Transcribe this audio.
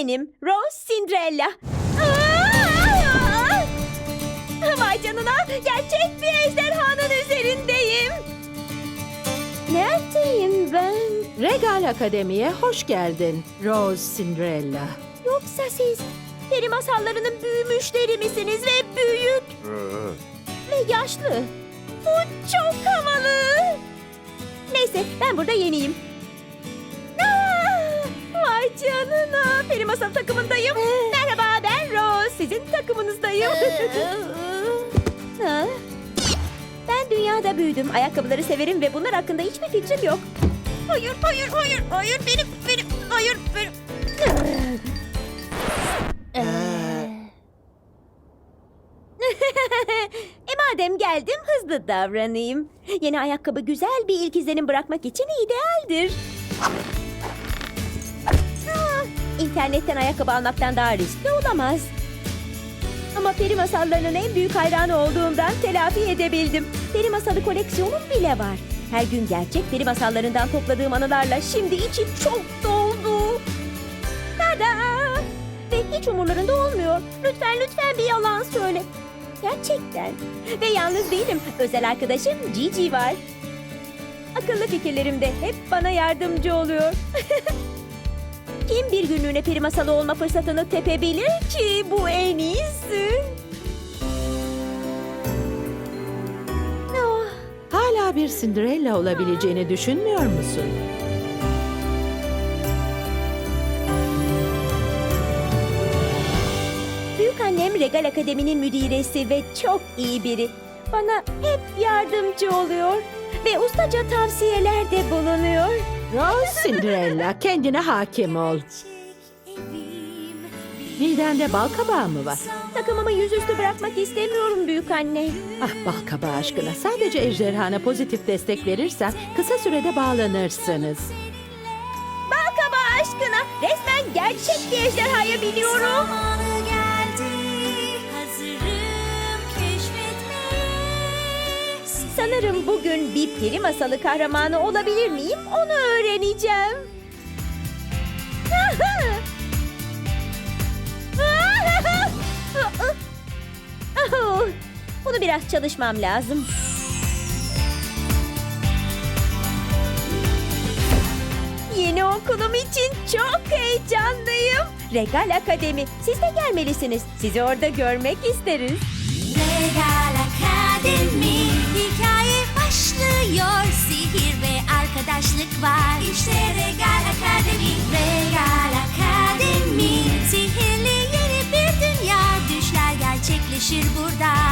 benim. Rose Cinderella. Vay canına gerçek bir ejderhanın üzerindeyim. Neredeyim ben? Regal Akademi'ye hoş geldin Rose Cinderella. Yoksa siz peri masallarının büyümüşleri misiniz ve büyük ve yaşlı? Bu çok havalı. Neyse ben burada yeniyim. Masal takımındayım. Merhaba ben Rose. Sizin takımınızdayım. Ben dünyada büyüdüm. Ayakkabıları severim ve bunlar hakkında hiçbir fikrim yok. Hayır, hayır, hayır, hayır. Benim, benim, hayır, benim. e madem geldim hızlı davranayım. Yeni ayakkabı güzel bir ilk izlenim bırakmak için idealdir. İnternetten ayakkabı almaktan daha riskli olamaz. Ama peri masallarının en büyük hayranı olduğumdan telafi edebildim. Peri masalı koleksiyonum bile var. Her gün gerçek peri masallarından topladığım anılarla şimdi içim çok doldu. Tada! Ve hiç umurlarında olmuyor. Lütfen lütfen bir yalan söyle. Gerçekten. Ve yalnız değilim. Özel arkadaşım Gigi var. Akıllı fikirlerim de hep bana yardımcı oluyor. Kim bir günlüğüne peri masalı olma fırsatını tepebilir ki bu en iyisi. Oh, Hala bir Cinderella olabileceğini düşünmüyor musun? büyük annem Regal Akademi'nin müdiresi ve çok iyi biri. Bana hep yardımcı oluyor ve ustaca tavsiyelerde bulunuyor. Rose Cinderella kendine hakim ol. Midende bal kabağı mı var? Takımımı yüzüstü bırakmak istemiyorum büyük anne. Ah bal kabağı aşkına sadece ejderhana pozitif destek verirsen kısa sürede bağlanırsınız. Balkaba aşkına resmen gerçek bir ejderhaya biniyorum. Sanırım bugün bir peri masalı kahramanı olabilir miyim onu öğreneceğim. Bunu biraz çalışmam lazım. Yeni okulum için çok heyecanlıyım. Regal Akademi. Siz de gelmelisiniz. Sizi orada görmek isteriz. Regal Akademi Şir burada